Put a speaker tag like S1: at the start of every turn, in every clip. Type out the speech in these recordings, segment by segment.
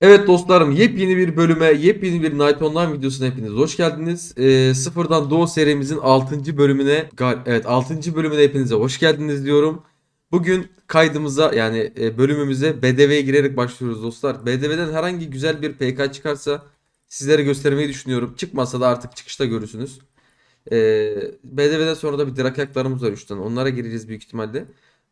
S1: Evet dostlarım yepyeni bir bölüme, yepyeni bir Night Online videosuna hepiniz hoş geldiniz. Ee, sıfırdan Doğu serimizin 6. bölümüne, evet 6. bölümüne hepinize hoş geldiniz diyorum. Bugün kaydımıza yani e, bölümümüze BDV'ye girerek başlıyoruz dostlar. BDV'den herhangi güzel bir PK çıkarsa sizlere göstermeyi düşünüyorum. Çıkmasa da artık çıkışta görürsünüz. Ee, BDV'den sonra da bir drakaklarımız var 3 tane. Onlara gireceğiz büyük ihtimalle.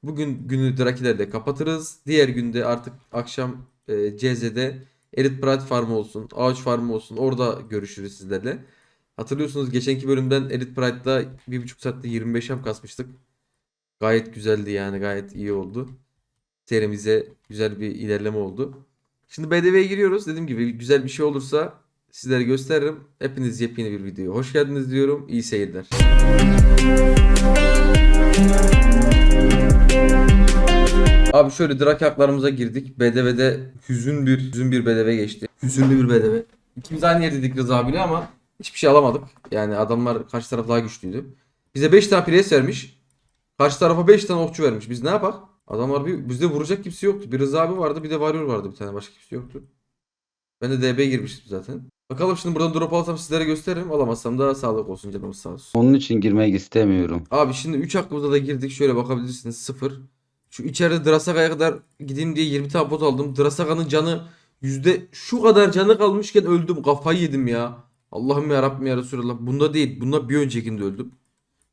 S1: Bugün günü drakilerle kapatırız. Diğer günde artık akşam e, CZ'de Elite Pride Farmı olsun, Ağaç Farmı olsun. Orada görüşürüz sizlerle. Hatırlıyorsunuz geçenki bölümden Elite Pride'da 1.5 saatte 25 hem kasmıştık. Gayet güzeldi yani gayet iyi oldu. Serimize güzel bir ilerleme oldu. Şimdi BDV'ye giriyoruz. Dediğim gibi güzel bir şey olursa sizlere gösteririm. Hepiniz yepyeni bir videoya hoş geldiniz diyorum. İyi seyirler. Abi şöyle drag haklarımıza girdik. BDV'de hüzün bir hüzün bir BDV geçti. Hüzünlü bir BDV. İkimiz aynı yerdeydik Rıza abiyle ama hiçbir şey alamadık. Yani adamlar karşı taraf daha güçlüydü. Bize 5 tane pres vermiş. Karşı tarafa 5 tane okçu vermiş. Biz ne yapak? Adamlar bir bizde vuracak kimse yoktu. Bir Rıza abi vardı, bir de Warrior vardı bir tane. Başka kimse yoktu. Ben de DB girmiştim zaten. Bakalım şimdi buradan drop alsam sizlere gösteririm. Alamazsam da sağlık olsun canımız sağ olsun.
S2: Onun için girmek istemiyorum.
S1: Abi şimdi 3 hakkımıza da girdik. Şöyle bakabilirsiniz 0. Şu içeride Drasaka'ya kadar gideyim diye 20 tane bot aldım. Drasaka'nın canı yüzde şu kadar canı kalmışken öldüm. Kafayı yedim ya. Allah'ım ya Rabbim ya Resulallah. Bunda değil. Bunda bir öncekinde öldüm.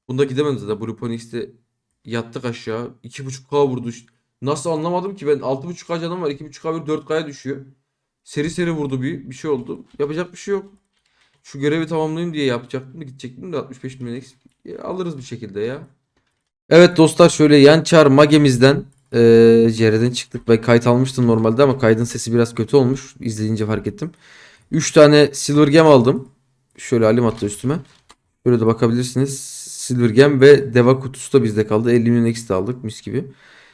S1: Bunda gidemem zaten. Blue Phoenix'te yattık aşağı. 2.5k vurdu. Nasıl anlamadım ki ben 6.5k canım var. 2.5k bir 4k'ya düşüyor. Seri seri vurdu bir, bir şey oldu. Yapacak bir şey yok. Şu görevi tamamlayayım diye yapacaktım. Gidecektim de 65 milyon eksik. Alırız bir şekilde ya. Evet dostlar şöyle yan çar magemizden eee CR'den çıktık. Ben kayıt almıştım normalde ama kaydın sesi biraz kötü olmuş. İzleyince fark ettim. 3 tane Silver Gem aldım. Şöyle alim attı üstüme. Böyle de bakabilirsiniz. Silver Gem ve Deva kutusu da bizde kaldı. 50 milyon X de aldık mis gibi.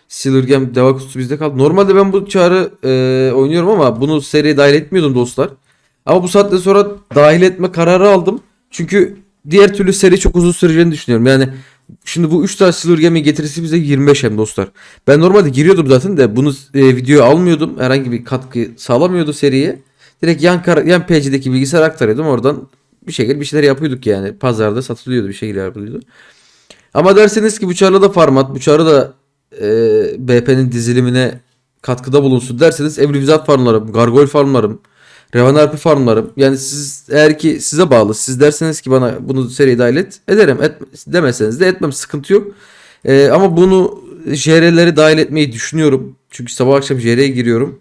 S1: Silver Gem Deva kutusu bizde kaldı. Normalde ben bu çarı eee, oynuyorum ama bunu seriye dahil etmiyordum dostlar. Ama bu saatten sonra dahil etme kararı aldım. Çünkü diğer türlü seri çok uzun süreceğini düşünüyorum. Yani Şimdi bu 3 tane Silver Game'in getirisi bize 25 hem dostlar. Ben normalde giriyordum zaten de bunu e, videoya almıyordum. Herhangi bir katkı sağlamıyordu seriye. Direkt yan, kar- yan PC'deki bilgisayara aktarıyordum. Oradan bir şekilde bir şeyler yapıyorduk yani. Pazarda satılıyordu bir şekilde yapılıyordu. Ama derseniz ki bu çağrı da format, bu çağrı da e, BP'nin dizilimine katkıda bulunsun derseniz Evrimizat farmlarım, Gargoyle farmlarım, Revan RP farmlarım. Yani siz eğer ki size bağlı. Siz derseniz ki bana bunu seriye dahil et. Ederim. Et, demeseniz de etmem. Sıkıntı yok. Ee, ama bunu JR'leri dahil etmeyi düşünüyorum. Çünkü sabah akşam JR'ye giriyorum.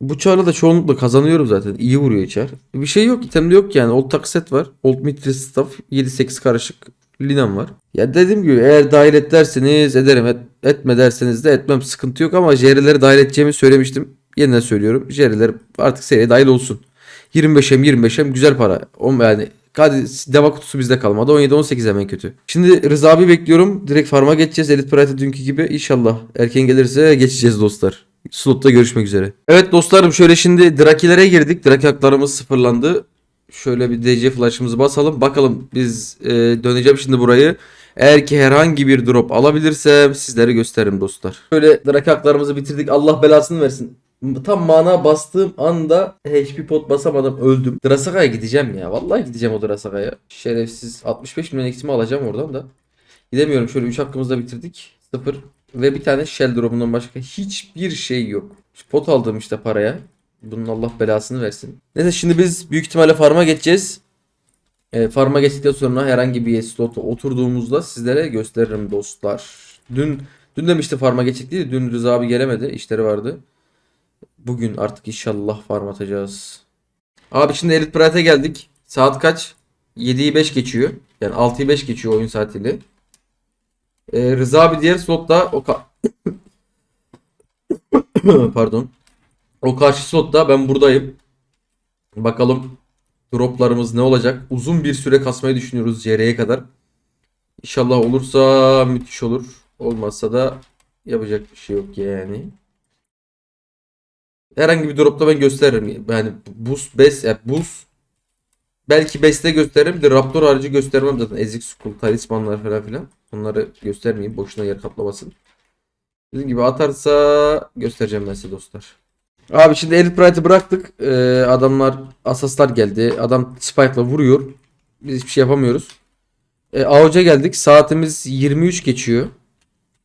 S1: Bu çarla da çoğunlukla kazanıyorum zaten. İyi vuruyor içer. Bir şey yok. itemde yok yani. Old tak set var. Old Mithril Staff. 7-8 karışık. Linam var. Ya dediğim gibi eğer dahil et derseniz ederim. Et, etme derseniz de etmem. Sıkıntı yok ama JR'leri dahil edeceğimi söylemiştim. Yeniden söylüyorum. JR'ler artık seriye dahil olsun. 25'em 25'em güzel para. O yani hadi deva kutusu bizde kalmadı. 17-18 hemen kötü. Şimdi Rıza abi bekliyorum. Direkt farma geçeceğiz. Elite Pride'e dünkü gibi. İnşallah erken gelirse geçeceğiz dostlar. Slotta görüşmek üzere. Evet dostlarım şöyle şimdi Drakilere girdik. Draki haklarımız sıfırlandı. Şöyle bir DC flash'ımızı basalım. Bakalım biz e, döneceğim şimdi burayı. Eğer ki herhangi bir drop alabilirsem sizlere gösteririm dostlar. Şöyle Draki haklarımızı bitirdik. Allah belasını versin. Tam mana bastığım anda HP pot basamadım öldüm. Drasaka'ya gideceğim ya. Vallahi gideceğim o Drasaka'ya. Şerefsiz 65 milyon eksimi alacağım oradan da. Gidemiyorum. Şöyle 3 hakkımızı da bitirdik. 0. Ve bir tane shell drop'undan başka hiçbir şey yok. Pot aldım işte paraya. Bunun Allah belasını versin. Neyse şimdi biz büyük ihtimalle farma geçeceğiz. E, farma geçtikten sonra herhangi bir slota oturduğumuzda sizlere gösteririm dostlar. Dün dün demişti farma geçecek değil. Dün Rıza abi gelemedi. işleri vardı. Bugün artık inşallah farm atacağız. Abi şimdi Elite Pride'e geldik. Saat kaç? 7'yi 5 geçiyor. Yani 6'yı 5 geçiyor oyun saatiyle. Ee, Rıza abi diğer slotta o ka- Pardon. O karşı slotta ben buradayım. Bakalım droplarımız ne olacak? Uzun bir süre kasmayı düşünüyoruz CR'ye kadar. İnşallah olursa müthiş olur. Olmazsa da yapacak bir şey yok yani. Herhangi bir dropta ben gösteririm. Yani buz, bes, yani buz belki beste gösteririm. De Raptor harici göstermem zaten. Ezik Skull, talismanlar falan filan. Onları göstermeyeyim. Boşuna yer kaplamasın. Dediğim gibi atarsa göstereceğim ben size dostlar. Abi şimdi Elite Pride'ı bıraktık. Ee, adamlar asaslar geldi. Adam Spike'la vuruyor. Biz hiçbir şey yapamıyoruz. Ee, Avuca geldik. Saatimiz 23 geçiyor.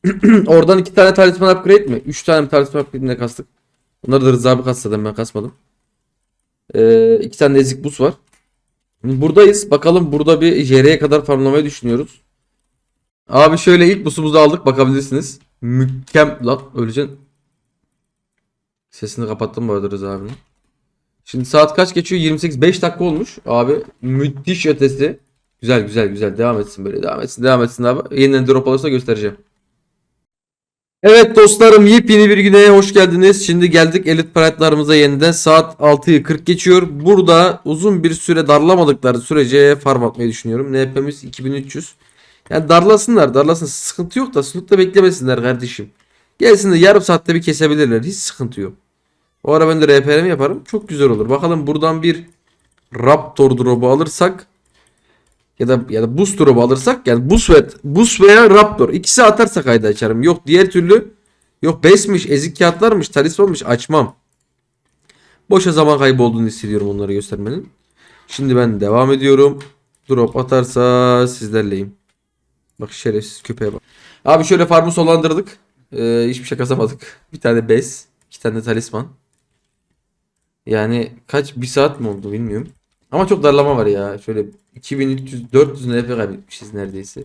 S1: Oradan iki tane talisman upgrade mi? Üç tane talisman upgrade'ine kastık. Bunları da Rıza abi kastı ben kasmadım. Ee, iki tane ezik buz var. Buradayız. Bakalım burada bir JR'ye kadar farmlamayı düşünüyoruz. Abi şöyle ilk busumuzu aldık. Bakabilirsiniz. Mükemmel. Lan öleceksin. Sesini kapattım bu arada Rıza abinin. Şimdi saat kaç geçiyor? 28. 5 dakika olmuş. Abi müthiş ötesi. Güzel güzel güzel. Devam etsin böyle. Devam etsin. Devam etsin abi. Yeniden drop alırsa göstereceğim. Evet dostlarım yepyeni bir güne hoş geldiniz. Şimdi geldik Elite Pride'larımıza yeniden. Saat 6'yı 40 geçiyor. Burada uzun bir süre darlamadıkları sürece farm atmayı düşünüyorum. NP'miz 2300. Yani darlasınlar darlasın. Sıkıntı yok da slot'ta beklemesinler kardeşim. Gelsin de yarım saatte bir kesebilirler. Hiç sıkıntı yok. O ara ben de RPR'mi yaparım. Çok güzel olur. Bakalım buradan bir Raptor drop'u alırsak ya da ya da Boost drop'u alırsak yani Boost ve Boost veya Raptor ikisi atarsak haydi açarım. Yok diğer türlü yok besmiş, ezik kağıtlarmış, talismanmış açmam. Boşa zaman kaybı olduğunu hissediyorum onları göstermenin. Şimdi ben devam ediyorum. Drop atarsa sizlerleyim. Bak şerefsiz köpeğe bak. Abi şöyle farmı solandırdık. Ee, hiçbir şey kasamadık. Bir tane bes. iki tane talisman. Yani kaç bir saat mi oldu bilmiyorum. Ama çok darlama var ya. Şöyle 2300 400 NP kaybetmişiz neredeyse.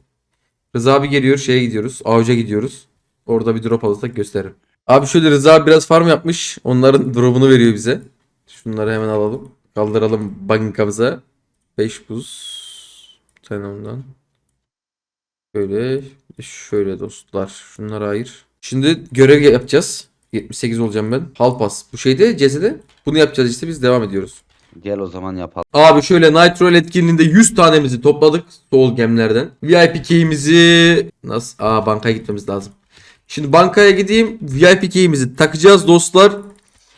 S1: Rıza abi geliyor şeye gidiyoruz. Avuca gidiyoruz. Orada bir drop alırsak gösteririm. Abi şöyle Rıza abi biraz farm yapmış. Onların drop'unu veriyor bize. Şunları hemen alalım. Kaldıralım bankamıza. 5 buz. Bir tane ondan. Şöyle. Şöyle dostlar. Şunları ayır. Şimdi görev yapacağız. 78 olacağım ben. Halpas. Bu şeyde CS'de. Bunu yapacağız işte biz devam ediyoruz.
S2: Gel o zaman yapalım.
S1: Abi şöyle Nitro etkinliğinde 100 tanemizi topladık Soul Gem'lerden. VIP key'imizi nasıl? Aa bankaya gitmemiz lazım. Şimdi bankaya gideyim. VIP key'imizi takacağız dostlar.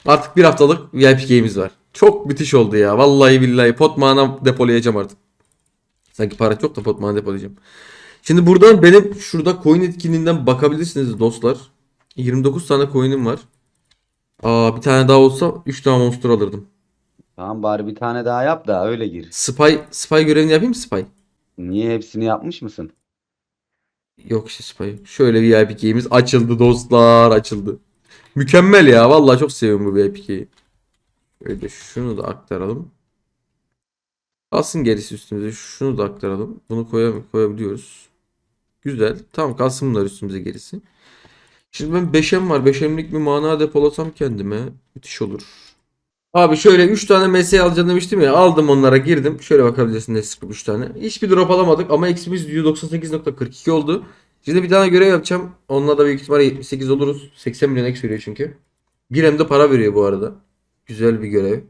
S1: Artık bir haftalık VIP key'imiz var. Çok müthiş oldu ya. Vallahi billahi pot mana depolayacağım artık. Sanki para çok da pot mana depolayacağım. Şimdi buradan benim şurada coin etkinliğinden bakabilirsiniz dostlar. 29 tane coin'im var. Aa bir tane daha olsa 3 tane monster alırdım.
S2: Tamam bari bir tane daha yap da öyle gir.
S1: Spy, spy görevini yapayım mı spy?
S2: Niye hepsini yapmış mısın?
S1: Yok işte spy. Şöyle VIP key'imiz açıldı dostlar açıldı. Mükemmel ya vallahi çok seviyorum bu VIP key'i. Öyle şunu da aktaralım. Kalsın gerisi üstümüze. Şunu da aktaralım. Bunu koyam koyabiliyoruz. Güzel. Tamam kalsın bunlar üstümüze gerisi. Şimdi ben 5'em var. 5'emlik bir mana depolasam kendime. Müthiş olur. Abi şöyle 3 tane MS alacağım demiştim ya. Aldım onlara girdim. Şöyle bakabilirsin Nesrik 3 tane. Hiçbir drop alamadık ama XP'miz %98.42 oldu. Şimdi bir tane görev yapacağım. Onunla da büyük ihtimalle 78 oluruz. 80 milyon X veriyor çünkü. Bir hem de para veriyor bu arada. Güzel bir görev.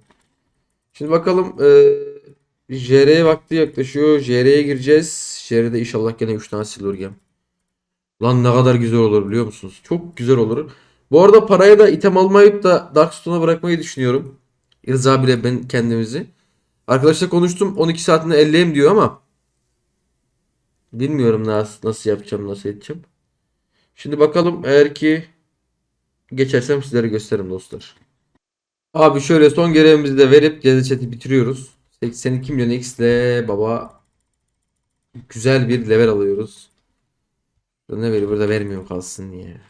S1: Şimdi bakalım. Ee, JR vakti yaklaşıyor. JR'ye gireceğiz. JR'de inşallah gene 3 tane silver gem. Lan ne kadar güzel olur biliyor musunuz? Çok güzel olur. Bu arada paraya da item almayıp da Darkstone'a bırakmayı düşünüyorum. Rıza bile ben kendimizi. Arkadaşla konuştum 12 saatinde elleyim diyor ama bilmiyorum nasıl, nasıl yapacağım nasıl edeceğim. Şimdi bakalım eğer ki geçersem sizlere gösteririm dostlar. Abi şöyle son görevimizi de verip gezi chat'i bitiriyoruz. 82 milyon X ile baba güzel bir level alıyoruz. Ne veriyor burada vermiyor kalsın diye.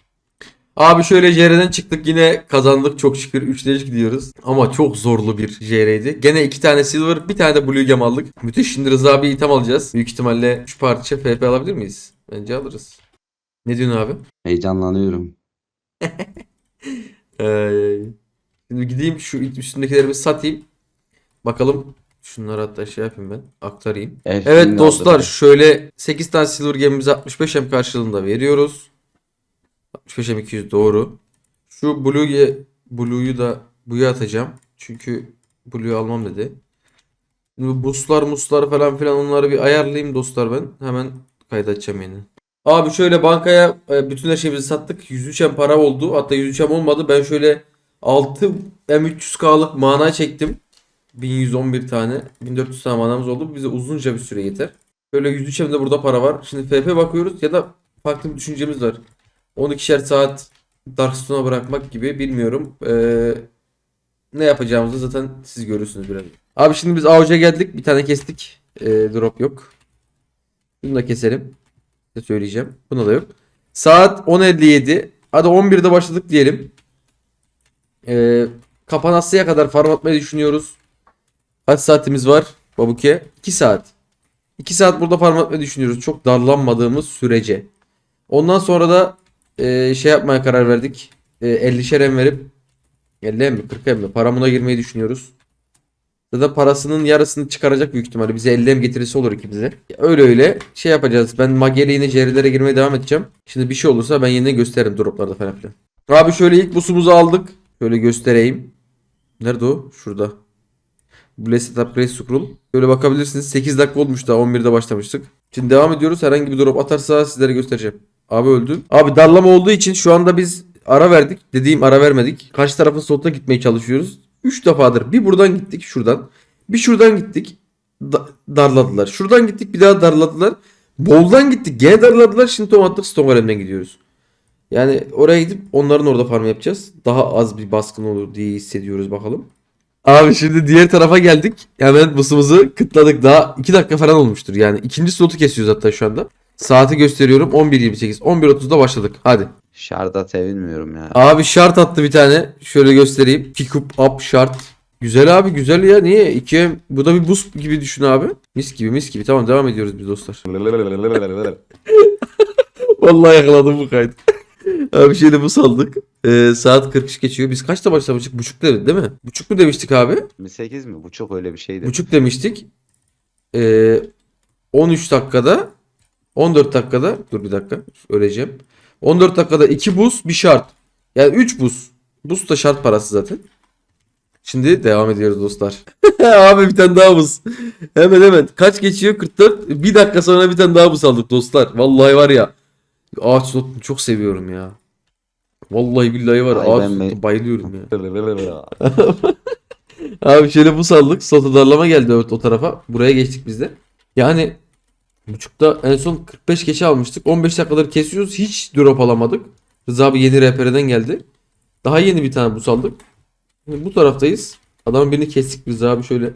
S1: Abi şöyle JR'den çıktık yine kazandık çok şükür 3'te 3 gidiyoruz. Ama çok zorlu bir JR'ydi. Gene 2 tane silver bir tane de blue gem aldık. Müthiş şimdi Rıza abi item alacağız. Büyük ihtimalle 3 parça FP alabilir miyiz? Bence alırız. Ne diyorsun abi?
S2: Heyecanlanıyorum.
S1: Ee, şimdi gideyim şu üstündekilerimi satayım. Bakalım şunları hatta şey yapayım ben aktarayım.
S2: Hepsini
S1: Evet dostlar
S2: aldım.
S1: şöyle 8 tane silver gemimizi 65 hem karşılığında veriyoruz. 65 hem 200 doğru. Şu Blue'yu Blue'yu da Blue'ya atacağım. Çünkü Blue'yu almam dedi. Şimdi bu boostlar muslar falan filan onları bir ayarlayayım dostlar ben. Hemen kaydedeceğim yeni. Abi şöyle bankaya e, bütün her şeyimizi sattık. 103 hem para oldu. Hatta 103 hem olmadı. Ben şöyle 6 M300K'lık mana çektim. 1111 tane. 1400 tane manamız oldu. Bize uzunca bir süre yeter. Böyle 103 hem de burada para var. Şimdi FP bakıyoruz ya da farklı bir düşüncemiz var. 12'şer saat Darkstone'a bırakmak gibi bilmiyorum. Ee, ne yapacağımızı zaten siz görürsünüz biraz. Abi şimdi biz avuca geldik. Bir tane kestik. Ee, drop yok. Bunu da keselim. Size söyleyeceğim. Buna da yok. Saat 10.57. Hadi 11'de başladık diyelim. Ee, kapanasıya kadar farm atmayı düşünüyoruz. Kaç saatimiz var Babuke? 2 saat. 2 saat burada farm atmayı düşünüyoruz. Çok darlanmadığımız sürece. Ondan sonra da e, şey yapmaya karar verdik. E, 50'şer em verip 50 em mi 40 em mi paramına girmeyi düşünüyoruz. Ya da parasının yarısını çıkaracak büyük ihtimalle. Bize 50 em getirisi olur ikimize. Öyle öyle şey yapacağız. Ben Mage'yle yine Jerry'lere girmeye devam edeceğim. Şimdi bir şey olursa ben yine gösteririm droplarda falan filan. Abi şöyle ilk busumuzu aldık. Şöyle göstereyim. Nerede o? Şurada. Blessed Upgrade Scroll. Böyle bakabilirsiniz. 8 dakika olmuş daha 11'de başlamıştık. Şimdi devam ediyoruz. Herhangi bir drop atarsa sizlere göstereceğim. Abi öldü. Abi darlama olduğu için şu anda biz ara verdik. Dediğim ara vermedik. Karşı tarafın slotuna gitmeye çalışıyoruz. 3 defadır. Bir buradan gittik şuradan. Bir şuradan gittik. Da- darladılar. Şuradan gittik bir daha darladılar. Boldan gittik. Gene darladılar. Şimdi tom attık Stonegolem'den gidiyoruz. Yani oraya gidip onların orada farm yapacağız. Daha az bir baskın olur diye hissediyoruz bakalım. Abi şimdi diğer tarafa geldik. Hemen busumuzu kıtladık. Daha 2 dakika falan olmuştur. Yani ikinci slotu kesiyoruz hatta şu anda. Saati gösteriyorum. 11.28. 11.30'da başladık. Hadi.
S2: Şarda sevinmiyorum ya.
S1: Abi şart attı bir tane. Şöyle göstereyim. Pick up up şart. Güzel abi güzel ya. Niye? İkiye bu da bir boost gibi düşün abi. Mis gibi mis gibi. Tamam devam ediyoruz biz dostlar. Vallahi yakaladım bu kaydı. abi şeyle bu saldık. Ee, saat 43 geçiyor. Biz kaçta başlamıştık? Buçuk dedi değil mi? Buçuk mu demiştik abi?
S2: 8 mi? Bu çok öyle bir şeydi.
S1: Buçuk demiştik. Ee, 13 dakikada 14 dakikada dur bir dakika öleceğim. 14 dakikada 2 buz bir şart. Yani 3 buz. Buz da şart parası zaten. Şimdi devam ediyoruz dostlar. Abi bir tane daha buz. Hemen hemen. Kaç geçiyor? 44. Bir dakika sonra bir tane daha buz aldık dostlar. Vallahi var ya. Ağaç slotunu çok seviyorum ya. Vallahi billahi var.
S2: Ay
S1: Ağaç
S2: me-
S1: bayılıyorum ya. Abi şöyle bu saldık. Slota darlama geldi o tarafa. Buraya geçtik biz de. Yani Buçukta en son 45 keçi almıştık. 15 dakikadır kesiyoruz. Hiç drop alamadık. Rıza abi yeni RPR'den geldi. Daha yeni bir tane bus aldık. Şimdi bu taraftayız. Adamın birini kestik biz abi şöyle.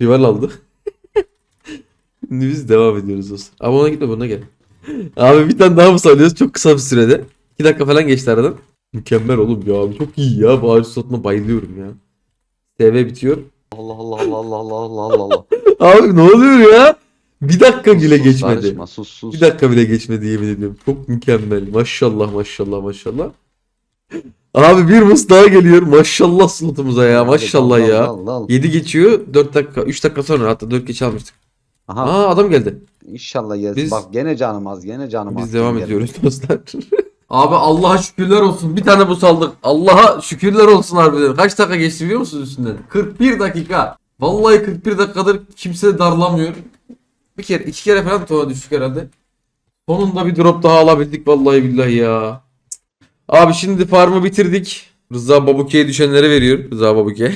S1: Rival aldı. Şimdi biz devam ediyoruz dostlar. Abi ona gitme buna gel. Abi bir tane daha bus alıyoruz çok kısa bir sürede. 2 dakika falan geçti aradan. Mükemmel oğlum ya çok iyi ya. Bu ağacı satma bayılıyorum ya. TV bitiyor.
S2: Allah Allah Allah Allah Allah Allah Allah.
S1: abi ne oluyor ya? Bir dakika bile
S2: Sus,
S1: geçmedi.
S2: Karışma sus sus.
S1: Bir dakika bile geçmedi yemin ediyorum. Çok mükemmel. Maşallah maşallah maşallah. Abi bir mus daha geliyor. Maşallah slotumuza ya. Maşallah
S2: Al,
S1: ya.
S2: al, al.
S1: 7 geçiyor. 4 dakika. 3 dakika sonra hatta 4 geç almıştık.
S2: Aha
S1: Aa adam geldi.
S2: inşallah gelsin.
S1: Biz-
S2: Bak gene canım az gene canım az.
S1: Biz devam
S2: Gel.
S1: ediyoruz dostlar. Abi Allah'a şükürler olsun. Bir tane bus aldık. Allah'a şükürler olsun harbiden. Kaç dakika geçti biliyor musunuz üstünden? 41 dakika. Vallahi 41 dakikadır kimse darlamıyor. Bir kere iki kere falan tuğa düştük herhalde. Sonunda bir drop daha alabildik vallahi billahi ya. Abi şimdi farmı bitirdik. Rıza Babuke'ye düşenlere veriyor. Rıza Babuke.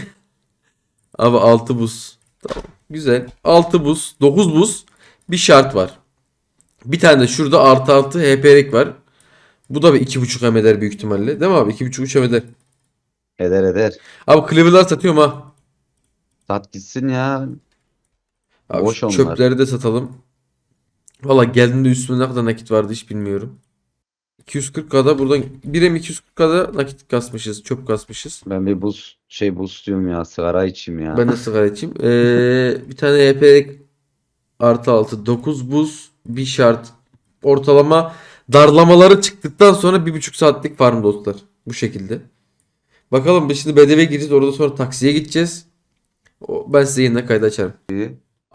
S1: Abi 6 buz. Tamam. Güzel. 6 buz. 9 buz. Bir şart var. Bir tane de şurada artı artı HP'lik var. Bu da bir 2.5 M eder büyük ihtimalle. Değil mi abi? 2.5 M eder.
S2: Eder eder.
S1: Abi Cleaver'lar satıyorum ha.
S2: Sat gitsin ya.
S1: Abi
S2: Boş onlar.
S1: çöpleri de satalım. Valla geldiğinde üstümde ne kadar nakit vardı hiç bilmiyorum. 240k'da buradan 1'e 240k'da nakit kasmışız. Çöp kasmışız.
S2: Ben bir buz şey buz diyorum ya sigara içeyim ya.
S1: Ben de sigara içeyim. Ee, bir tane HP'lik artı 6 9 buz bir şart. Ortalama darlamaları çıktıktan sonra 1.5 saatlik farm dostlar. Bu şekilde. Bakalım biz şimdi BDV'ye gireceğiz. Orada sonra taksiye gideceğiz. Ben size yeniden kaydı açarım.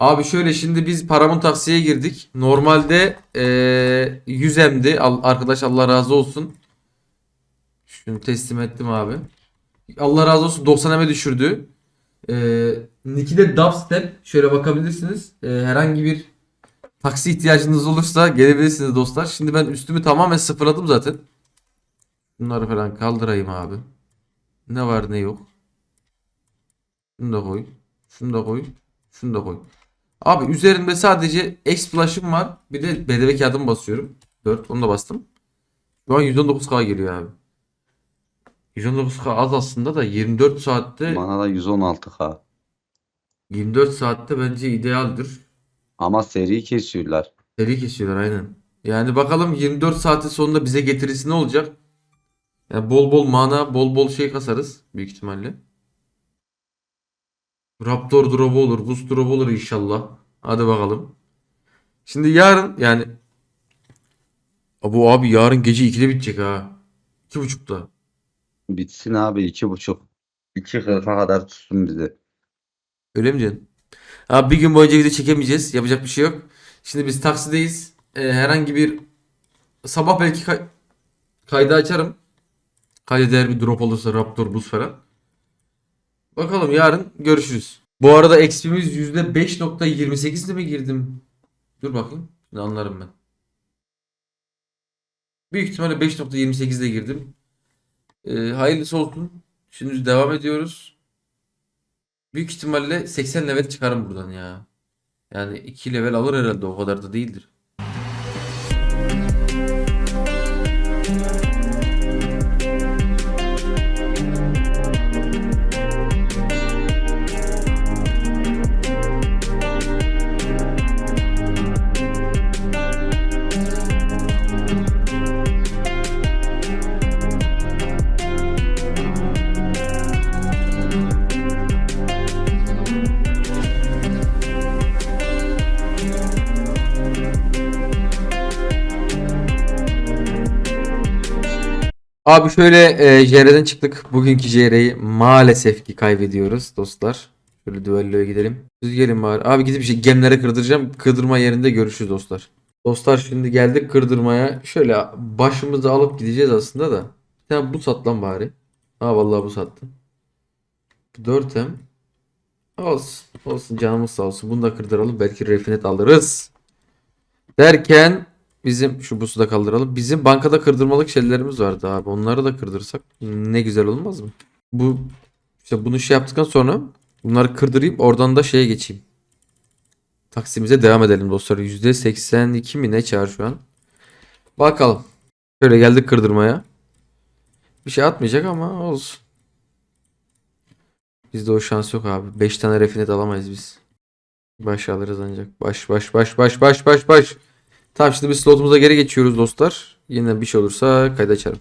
S1: Abi şöyle şimdi biz paramın taksiye girdik. Normalde eee 100 M'di. Arkadaş Allah razı olsun. Şunu teslim ettim abi. Allah razı olsun 90 M'e düşürdü. Eee Nick'i de dubstep. Şöyle bakabilirsiniz. Eee, herhangi bir taksi ihtiyacınız olursa gelebilirsiniz dostlar. Şimdi ben üstümü tamamen sıfırladım zaten. Bunları falan kaldırayım abi. Ne var ne yok. Şunu da koy. Şunu da koy. Şunu da koy. Abi üzerinde sadece X-Flash'ım var. Bir de BDV kağıdımı basıyorum. 4 onu da bastım. Şu an 119k geliyor abi. 119k az aslında da 24 saatte
S2: Bana da 116k.
S1: 24 saatte bence idealdir.
S2: Ama seri kesiyorlar.
S1: Seri kesiyorlar aynen. Yani bakalım 24 saatin sonunda bize getirisi ne olacak? Yani bol bol mana, bol bol şey kasarız büyük ihtimalle. Raptor drop'u olur, boost drop'u olur inşallah. Hadi bakalım. Şimdi yarın yani bu abi yarın gece 2'de bitecek ha. 2.30'da.
S2: Bitsin abi 2.5. 2.40'a kadar tutsun bizi.
S1: Öyle mi diyorsun? Abi bir gün boyunca video çekemeyeceğiz. Yapacak bir şey yok. Şimdi biz taksideyiz. Ee, herhangi bir sabah belki kay- kaydı açarım. Kayda değer bir drop olursa Raptor buz falan. Bakalım yarın görüşürüz. Bu arada XP'miz %5.28'de mi girdim? Dur bakayım. Şimdi anlarım ben. Büyük ihtimalle 5.28'de girdim. Ee, hayırlısı olsun. Şimdi devam ediyoruz. Büyük ihtimalle 80 level çıkarım buradan ya. Yani 2 level alır herhalde o kadar da değildir. Abi şöyle e, JR'den çıktık. Bugünkü JR'yi maalesef ki kaybediyoruz dostlar. Şöyle düelloya gidelim. Siz gelin bari. Abi gidip şey gemlere kırdıracağım. Kırdırma yerinde görüşürüz dostlar. Dostlar şimdi geldik kırdırmaya. Şöyle başımızı alıp gideceğiz aslında da. Bir tane bu sat lan bari. Ha vallahi bu sattım. Bu 4M. Olsun. Olsun canımız sağ olsun. Bunu da kırdıralım. Belki refinet alırız. Derken bizim şu busu da kaldıralım. Bizim bankada kırdırmalık şeylerimiz vardı abi. Onları da kırdırsak ne güzel olmaz mı? Bu işte bunu şey yaptıktan sonra bunları kırdırayım. Oradan da şeye geçeyim. Taksimize devam edelim dostlar. %82 mi ne çağır şu an? Bakalım. Şöyle geldik kırdırmaya. Bir şey atmayacak ama olsun. Bizde o şans yok abi. 5 tane refinet alamayız biz. Baş alırız ancak. Baş baş baş baş baş baş baş. Tamam şimdi biz slotumuza geri geçiyoruz dostlar. Yine bir şey olursa kaydı açarım.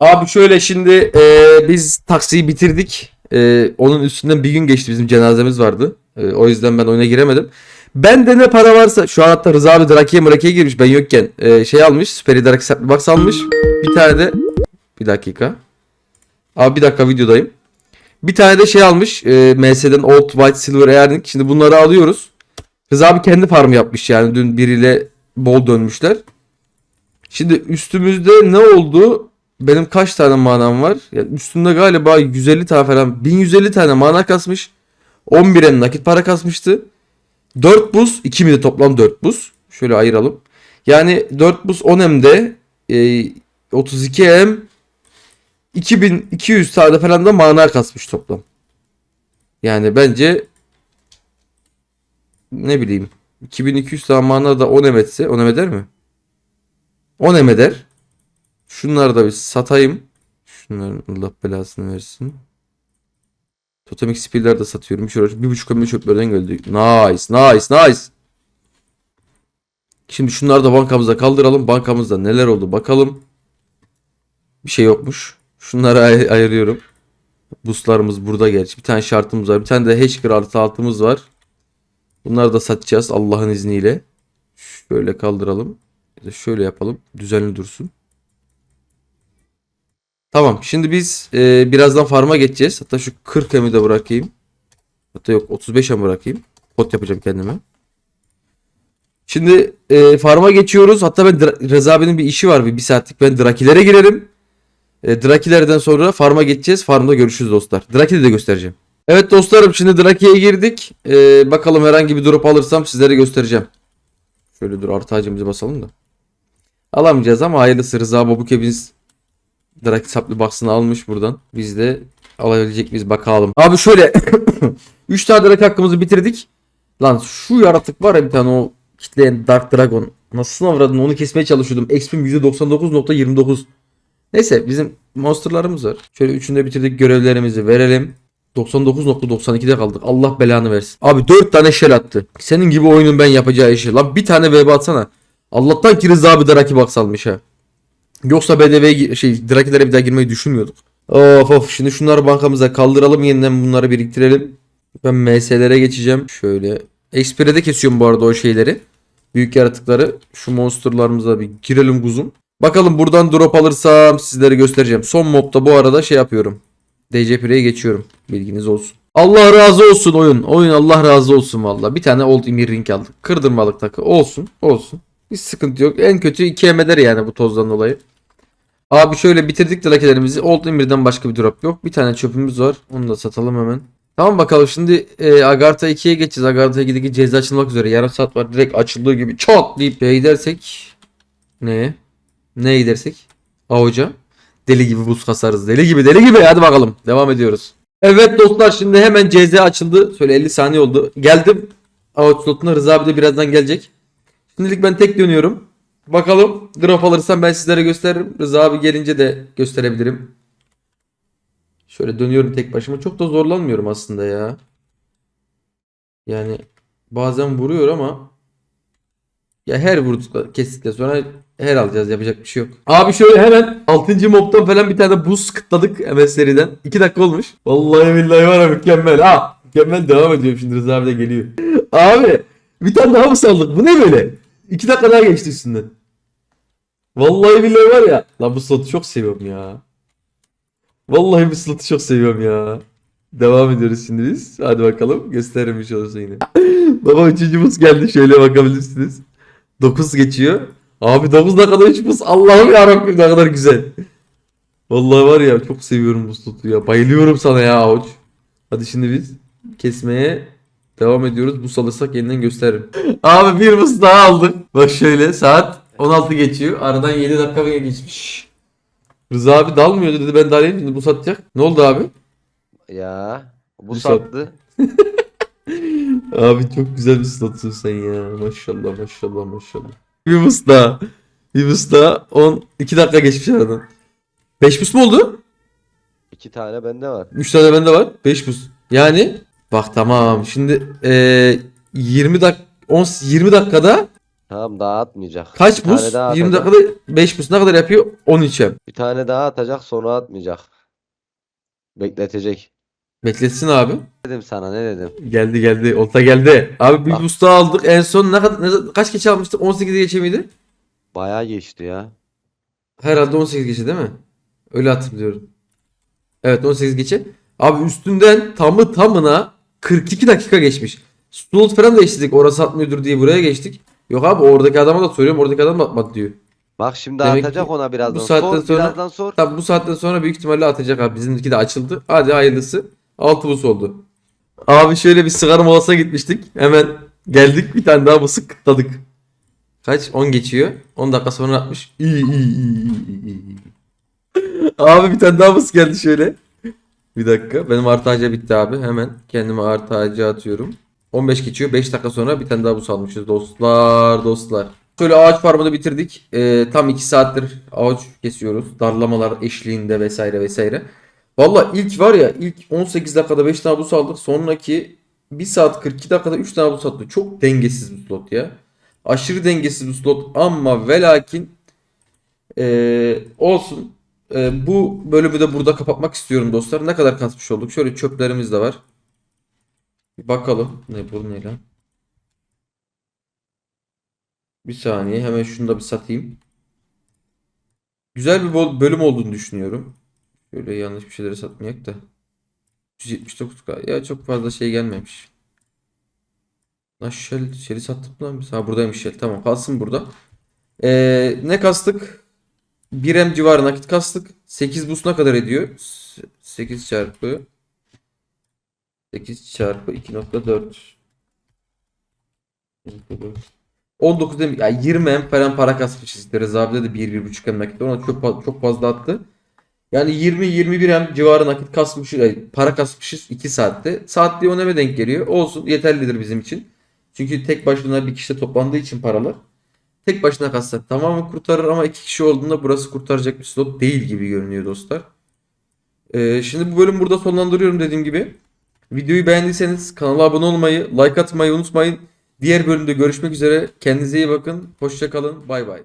S1: Abi şöyle şimdi e, biz taksiyi bitirdik. E, onun üstünden bir gün geçti bizim cenazemiz vardı. E, o yüzden ben oyuna giremedim. Bende ne para varsa şu an hatta Rıza abi Draki'ye Mraki'ye girmiş ben yokken e, şey almış Süper Draki Box almış. Bir tane de bir dakika. Abi bir dakika videodayım. Bir tane de şey almış e, MS'den Old White Silver Earning. Şimdi bunları alıyoruz. Rıza abi kendi farm yapmış yani dün biriyle bol dönmüşler. Şimdi üstümüzde ne oldu? Benim kaç tane manam var? Yani üstümde galiba 150 tane falan 1150 tane mana kasmış. 11'e nakit para kasmıştı. 4 buz 2000 de toplam 4 buz. Şöyle ayıralım. Yani 4 buz 10M'de e, 32M 2200 tane falan da mana kasmış toplam. Yani bence ne bileyim 2200 tane mana da 10 em etse 10 em eder mi? 10 em eder. Şunları da bir satayım. Şunların Allah belasını versin. Totem XP'ler de satıyorum. Şöyle bir buçuk ömür çöplerden geldi. Nice, nice, nice. Şimdi şunları da bankamıza kaldıralım. Bankamızda neler oldu bakalım. Bir şey yokmuş. Şunları ay- ayırıyorum. Buslarımız burada gerçi. Bir tane şartımız var. Bir tane de Hashker artı altımız var. Bunları da satacağız Allah'ın izniyle. Şöyle kaldıralım. Şöyle yapalım. Düzenli dursun. Tamam. Şimdi biz e, birazdan farma geçeceğiz. Hatta şu 40 emi de bırakayım. Hatta yok 35 em bırakayım. Pot yapacağım kendime. Şimdi e, farma geçiyoruz. Hatta ben Reza abinin bir işi var. Bir, bir saatlik ben Drakilere girerim. E, Drakilerden sonra farma geçeceğiz. Farmda görüşürüz dostlar. Draki'de de göstereceğim. Evet dostlarım şimdi Draki'ye girdik. E, bakalım herhangi bir drop alırsam sizlere göstereceğim. Şöyle dur artı basalım da. Alamayacağız ama hayırlısı Rıza Babukebiniz Draki saplı box'ını almış buradan. Biz de alabilecek miyiz bakalım. Abi şöyle 3 tane direkt hakkımızı bitirdik. Lan şu yaratık var ya bir tane o kitleyen Dark Dragon. Nasıl avradın onu kesmeye çalışıyordum. XP'm %99.29. Neyse bizim monsterlarımız var. Şöyle üçünü de bitirdik görevlerimizi verelim. 99.92'de kaldık. Allah belanı versin. Abi 4 tane shell attı. Senin gibi oyunun ben yapacağı işi. Lan bir tane web atsana. Allah'tan ki Rıza abi de rakip ha. Yoksa gi- şey Drakilere bir daha girmeyi düşünmüyorduk. Of of şimdi şunları bankamıza kaldıralım yeniden bunları biriktirelim. Ben MS'lere geçeceğim. Şöyle. Xp'de kesiyorum bu arada o şeyleri. Büyük yaratıkları. Şu monsterlarımıza bir girelim kuzum. Bakalım buradan drop alırsam sizlere göstereceğim. Son mobda bu arada şey yapıyorum. DC Pire'ye geçiyorum. Bilginiz olsun. Allah razı olsun oyun. Oyun Allah razı olsun valla. Bir tane Old Emir Ring aldık. Kırdırmalık takı. Olsun. Olsun. Hiç sıkıntı yok. En kötü 2 eder yani bu tozdan dolayı. Abi şöyle bitirdik de rakilerimizi. Old Emir'den başka bir drop yok. Bir tane çöpümüz var. Onu da satalım hemen. Tamam bakalım şimdi e, Agartha 2'ye geçeceğiz. Agartha 2'deki ceza açılmak üzere. Yarım saat var. Direkt açıldığı gibi çat deyip şey gidersek. Ne? Ne gidersek? Avuca. Deli gibi buz kasarız. Deli gibi deli gibi. Hadi bakalım. Devam ediyoruz. Evet dostlar şimdi hemen CZ açıldı. Şöyle 50 saniye oldu. Geldim. Avuç slotuna Rıza abi de birazdan gelecek. Şimdilik ben tek dönüyorum. Bakalım drop alırsam ben sizlere gösteririm. Rıza abi gelince de gösterebilirim. Şöyle dönüyorum tek başıma. Çok da zorlanmıyorum aslında ya. Yani bazen vuruyor ama ya her vurdukla kestikten sonra her alacağız yapacak bir şey yok. Abi şöyle hemen 6. mobtan falan bir tane buz kıtladık MS seriden. 2 dakika olmuş. Vallahi billahi var ya mükemmel. Ha mükemmel devam ediyorum şimdi Rıza abi de geliyor. Abi bir tane daha mı saldık? Bu ne böyle? 2 dakika daha geçti üstünden. Vallahi billahi var ya. Lan bu slotu çok seviyorum ya. Vallahi bu slotu çok seviyorum ya. Devam ediyoruz şimdi biz. Hadi bakalım. Gösteririm olursa yine. Baba üçüncü buz geldi. Şöyle bakabilirsiniz. 9 geçiyor. Abi 9 dakikada 3 buz. Allah'ım yarabbim ne kadar güzel. Vallahi var ya çok seviyorum bu slotu ya. Bayılıyorum sana ya avuç. Hadi şimdi biz kesmeye devam ediyoruz. Bu alırsak yeniden gösteririm. Abi bir buz daha aldık. Bak şöyle saat 16 geçiyor. Aradan 7 dakika bile geçmiş. Rıza abi dalmıyor dedi ben dalayım şimdi bu satacak. Ne oldu abi?
S3: Ya bu sattı.
S1: Abi çok güzel bir slotsun sen ya. Maşallah maşallah maşallah. Bir bus daha. Bir bus daha. 10 2 dakika geçmiş aradan. 5 bus mu oldu?
S3: İki tane bende var.
S1: 3 tane bende var. 5 bus. Yani bak tamam. Şimdi eee 20 dak 10 20 dakikada
S3: Tamam daha atmayacak.
S1: kaç
S3: Bir tane daha
S1: 20
S3: atacak.
S1: dakikada 5 bus ne kadar yapıyor? 13'e.
S3: Bir tane daha atacak sonra atmayacak. Bekletecek.
S1: Bekletsin abi.
S3: Dedim sana ne dedim?
S1: Geldi geldi. Olta geldi. Abi bir
S3: Bak.
S1: bus daha aldık. En son ne kadar ne, kaç geçe almıştık? 18'e geçe miydi?
S3: Bayağı geçti ya.
S1: Herhalde 18 geçe değil mi? Öyle hatırlıyorum. Evet 18 geçe. Abi üstünden tamı tamına 42 dakika geçmiş. Slot falan değiştirdik. Orası atmıyordur diye buraya geçtik. Yok abi oradaki adama da soruyorum. Oradaki adam da atmadı diyor.
S3: Bak şimdi
S1: Demek
S3: atacak ona birazdan.
S1: bu saatten
S3: sor,
S1: sonra-
S3: birazdan sor.
S1: Tabi bu saatten sonra büyük ihtimalle atacak abi. Bizimki de açıldı. Hadi hayırlısı. 6 bus oldu. Abi şöyle bir sigara molasına gitmiştik. Hemen geldik bir tane daha busu kıtladık. Kaç? 10 geçiyor. 10 dakika sonra atmış. İyi iyi iyi iyi iyi. Abi bir tane daha bus geldi şöyle. Bir dakika. Benim artı bitti abi. Hemen kendime artı atıyorum. 15 geçiyor. 5 dakika sonra bir tane daha bus almışız dostlar dostlar. Şöyle ağaç farmını bitirdik. Ee, tam 2 saattir ağaç kesiyoruz. Darlamalar eşliğinde vesaire vesaire. Valla ilk var ya ilk 18 dakikada 5 tane bus aldık. Sonraki 1 saat 42 dakikada 3 tane bus attık. Çok dengesiz bir slot ya. Aşırı dengesiz bir slot ama ve lakin ee, olsun. Ee, bu bölümü de burada kapatmak istiyorum dostlar. Ne kadar kasmış olduk? Şöyle çöplerimiz de var. Bir bakalım. Ne bu ne lan? Bir saniye hemen şunu da bir satayım. Güzel bir bölüm olduğunu düşünüyorum. Şöyle yanlış bir şeyleri satmayak da. 179k. Ya çok fazla şey gelmemiş. Lan Shell, Shell'i sattık mı lan? Ha buradaymış Shell. Tamam kalsın burada. Ee, ne kastık? 1M civarı nakit kastık. 8 bus ne kadar ediyor? S- 8 çarpı 8 çarpı 2.4 19 demek yani 20 M falan para kasmışız işte Rıza abi de 1 1.5 M nakit ona çok çok fazla attı. Yani 20-21 hem civarı nakit kasmışız, ay, para kasmışız 2 saatte. Saatliği o neme denk geliyor. Olsun yeterlidir bizim için. Çünkü tek başına bir kişide toplandığı için paralar. Tek başına kassak tamamen kurtarır ama iki kişi olduğunda burası kurtaracak bir slot değil gibi görünüyor dostlar. Ee, şimdi bu bölümü burada sonlandırıyorum dediğim gibi. Videoyu beğendiyseniz kanala abone olmayı, like atmayı unutmayın. Diğer bölümde görüşmek üzere. Kendinize iyi bakın. Hoşça kalın. Bay bay.